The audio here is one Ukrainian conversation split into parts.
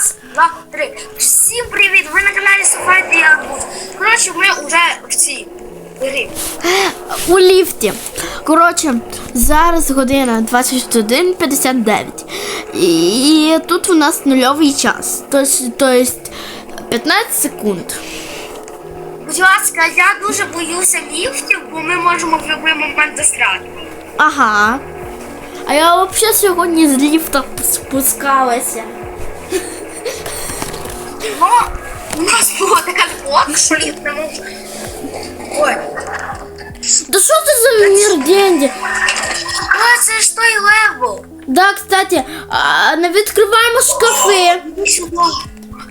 Раз, два, три. Всім привіт! Ви на каналі Софайт і Арбуз. Коротше, ми вже в цій грі. у ліфті. Коротше, зараз година 21.59. І тут у нас нульовий час. Тобто 15 секунд. Будь ласка, я дуже боюся ліфтів, бо ми можемо в будь-який момент застряти. Ага. А я взагалі сьогодні з ліфта спускалася. Ну, у нас була така блок, що не може. Ой, Да що це за мір денді? а це ж той левел. Да, кстати, а, не відкриваємо шкафи. Іди.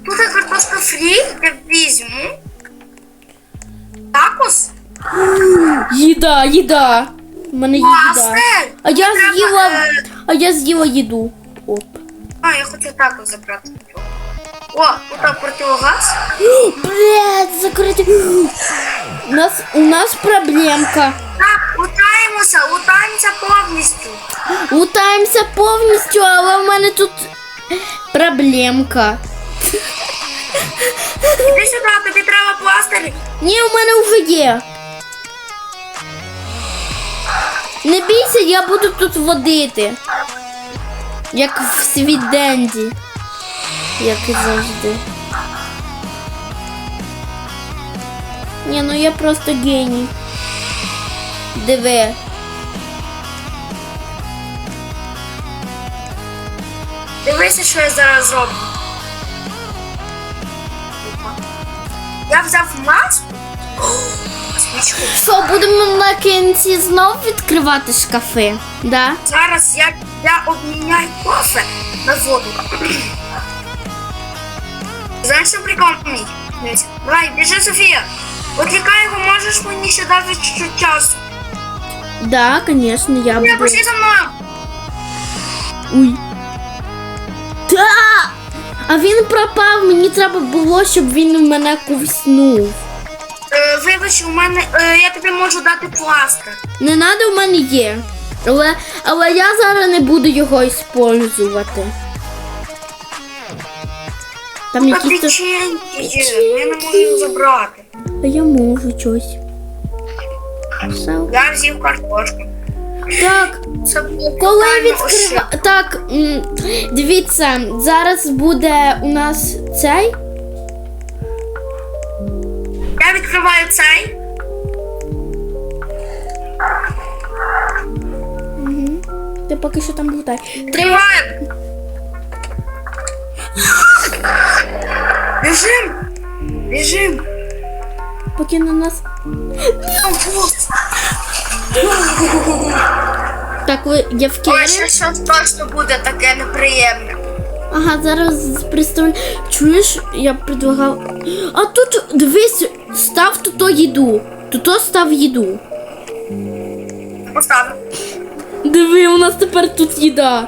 Тут є картошка фрі, я візьму. Такос? Їда, їда. У мене є їда. А я треба, з'їла. е, А я з'їла їду. Оп. А, я хочу такос забрати. О, тут противогаз. Блять, закрити. У нас у нас проблемка. Так, лутаємося, лутаємося повністю. Лутаємося повністю, але в мене тут проблемка. Іди сюди, тобі треба пластирі. Ні, у мене вже є. Не бійся, я буду тут водити. Як в світ Денді. Як і завжди. Ні, ну я просто геній. Диви. Дивися, що я зараз зроблю. Я взяв маску. Що, будемо на кінці знов відкривати шкафи? Да? Зараз я, я обміняю кофе на воду. Знаєш, що прикол мій? Давай, біжи, Софія. Відвікай його, можеш мені ще дати чуть-чуть часу. Да, конечно, я Я буду. пошли за мною. Ой. Та! А він пропав, мені треба було, щоб він мене ковснув. Е, вибач, у мене е, я тобі можу дати пластир. Не надо, у мене є. Але, але я зараз не буду його использувати. Там Та якісь. є, я не можу їх забрати. А я можу щось. Все. Я взяв картошку. Так, Це було коли тотально відкрива... ошибка. Так, м, дивіться, зараз буде у нас цей. Я відкриваю цей. Ти поки що там лутай. Три. Відкриваю. Біжим. Біжим. Поки на нас. Так, ви я в Ой, Кері. ще щось точно буде таке неприємне. Ага, зараз представлю. Чуєш, я предлагав. А тут дивись, став тут їду. Тут став їду. Поставлю. Диви, у нас тепер тут їда.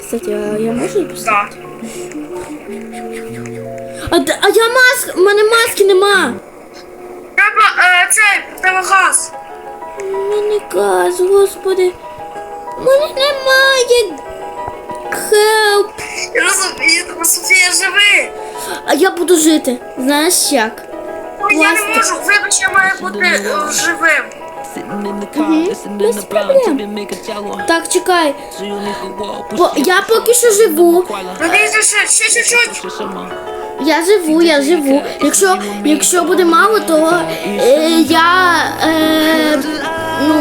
Кстати, а я можу поставити? Так. А, а я маск. У мене маски нема. Треба е, цей противогаз. У мене газ, господи. У мене немає. Хелп. Я розумію, тому Софія живи. А я буду жити. Знаєш як? Ой, я не Пластик. можу, вибач, я маю бути е, живим. Sitting in the car, listening без to Brown, проблем. tipping, make a jaguar. Так, чекай. So you make a wall, Бо я поки що живу. Надіюся, ще, ще чуть-чуть. Я живу, я живу. Якщо, якщо буде мало, то е, я е, ну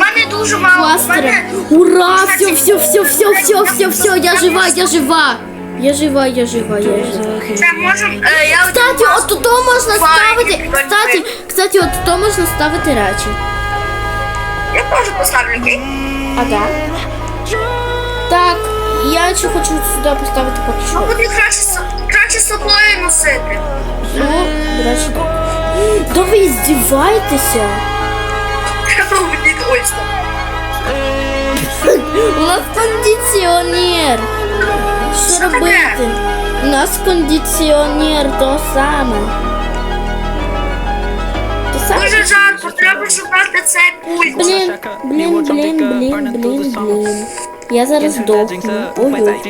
мене дуже мало. Мене... Ура! Все, все, все, все, все, все, все, я жива, я жива. Я жива, я жива, я жива. Це можем, е, я Кстати, от тут можна ставити. Кстати, кстати, от тут можна ставити речі. Я теж поставлю, окей? Ага. Так, я ще хочу сюди поставити поки Ну, що. буде краще, з собою носити. Ну, речі, то ви здіваєтеся? Ось там. У нас кондиционер. Что робити? У нас кондиционер то самое. То саме? Дуже жарко, треба шукати цей пульт. Блін, блін, блін, блін, блін, блін. Я зараз дохну. Ой-ой.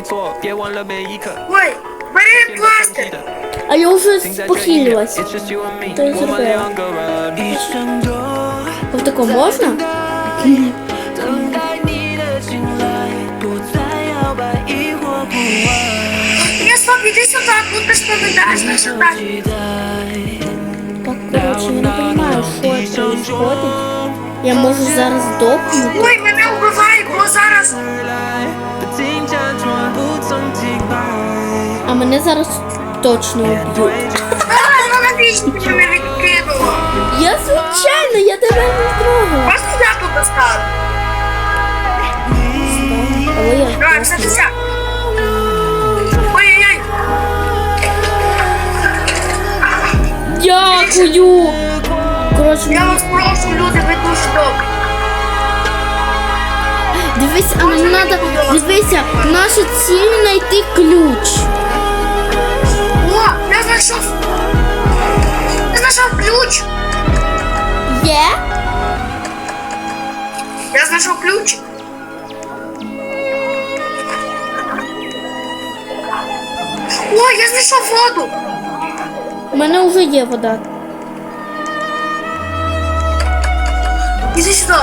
Ой. Aí eu uso esse pouquinho, mas. Assim. Então eu sou pra ela. Volta com a moça? Eu só pedi se eu tava com outras comunidades né, tá é pra chutar. Tá curtinho, não tem mais. Foda-se, eles podem. E a moça usar as dopas? Ui, mas não, vai, vou usar as. мене зараз точно вб'ють. Я звичайно, я тебе не трогаю. Можна я тут поставлю? Але я. Ой-ой-ой! Дякую! Коротше, Я вас прошу, люди, ви дуже добрі. Дивись, а мені треба... Дивися, наша ціль знайти ключ. Знайшов. Я знайшов ключ. Є? Я знайшов ключ. О, я знайшов воду. У мене вже є вода. Іди сюди.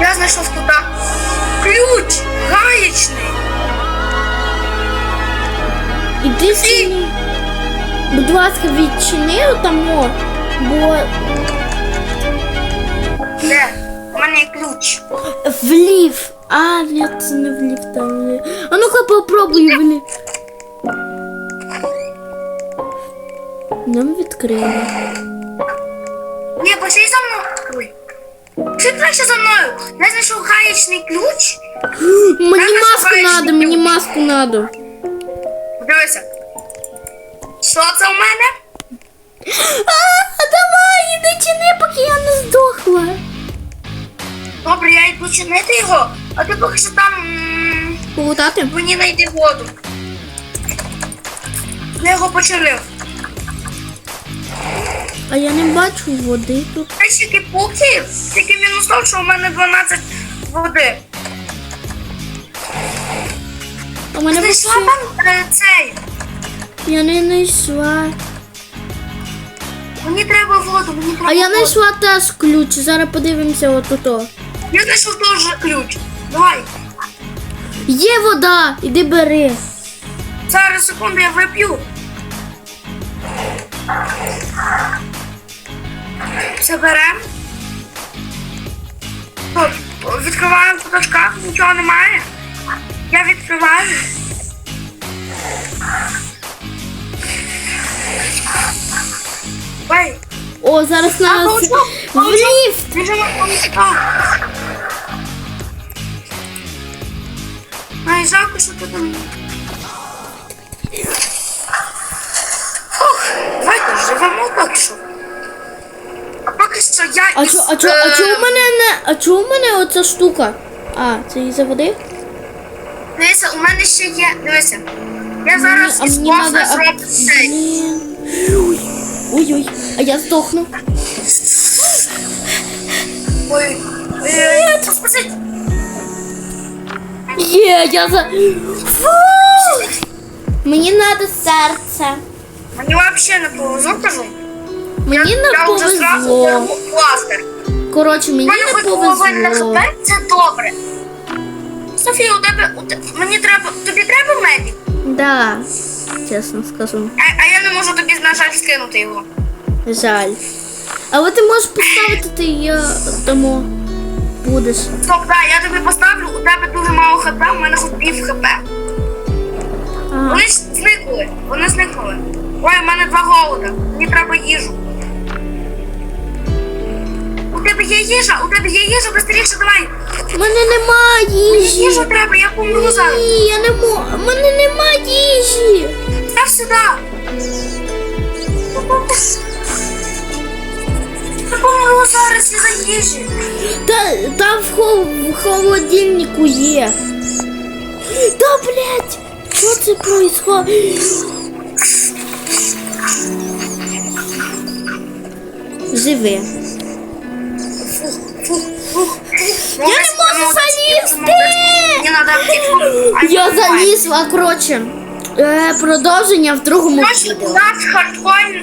Я знайшов туди. Ключ гаєчний. Іди сюди. Будь ласка, відчини отамо, бо Де? У мене є ключ. в ліфт. А, ні, це не в ліфт, там ліфт. А ну-ка попробуй в ліфт. Нам відкрили. Ні, пошли за мною. Ой. Ти краще за мною. Я знайшов гаєчний ключ. Мені маску надо, мені маску надо. Дивися. Що це у мене? А, давай, іди чини, поки я не здохла. Добре, я йду чинити його, а ти поки що там м, Полутати? мені знайди воду. Я його починив. А я не бачу води тут. Тільки пуки, тільки мінус то, що у мене 12 води. А мене Знайшла там е, цей. Я не знайшла. Мені треба воду, мені треба А я воду. знайшла теж ключ. Зараз подивимося отут. Я знайшов теж ключ. Давай. Є вода, іди бери. Зараз секунду я вип'ю. Все беремо. Відкриваємо тут шкаф, О, зараз нас в ліфт. Ай, жалко, що ти там. Фух, давайте живемо поки що. А поки що я А чо, а чо, а чо у мене не, а чо у мене оця штука? А, це із-за води? Дивися, у мене ще є. Дивися. Я зараз а із кофе зроблю цей. Блін. Ой-ой, а я здохну. Ой. Спасибо. Є, я за... Фу! Мені треба серце. Мені взагалі не повезло, кажу. Мені не я вже зразу повезло. беру пластир. Коротше, мені мене не хоч половина повезло. хп, це добре. Софія, у тебе, у те- мені треба, тобі треба медик? Да, чесно скажу. А, а я не можу тобі, на жаль, скинути його. Жаль. Але ти можеш поставити ти я тому будеш. Стоп, да, я тобі поставлю, у тебе дуже мало хп, у мене хоч пів хп. Ага. Вони ж зникли, вони зникли. Ой, у мене два голода, мені треба їжу. У тебе є їжа, у тебе є їжа, быстріше давай. У мене нема їжі. Їжу треба, я помру зараз. Ні, я не можу. У мене нема їжі. Став сюди. Я помру зараз із-за їжі. Та там в, хол- в холодильнику є. Та блять, що це происходит? Живи. Фух, фух, фух. Я не можу залізти! Я залізла, коротше. Е, продовження в другому Короче, відео. у нас хардкор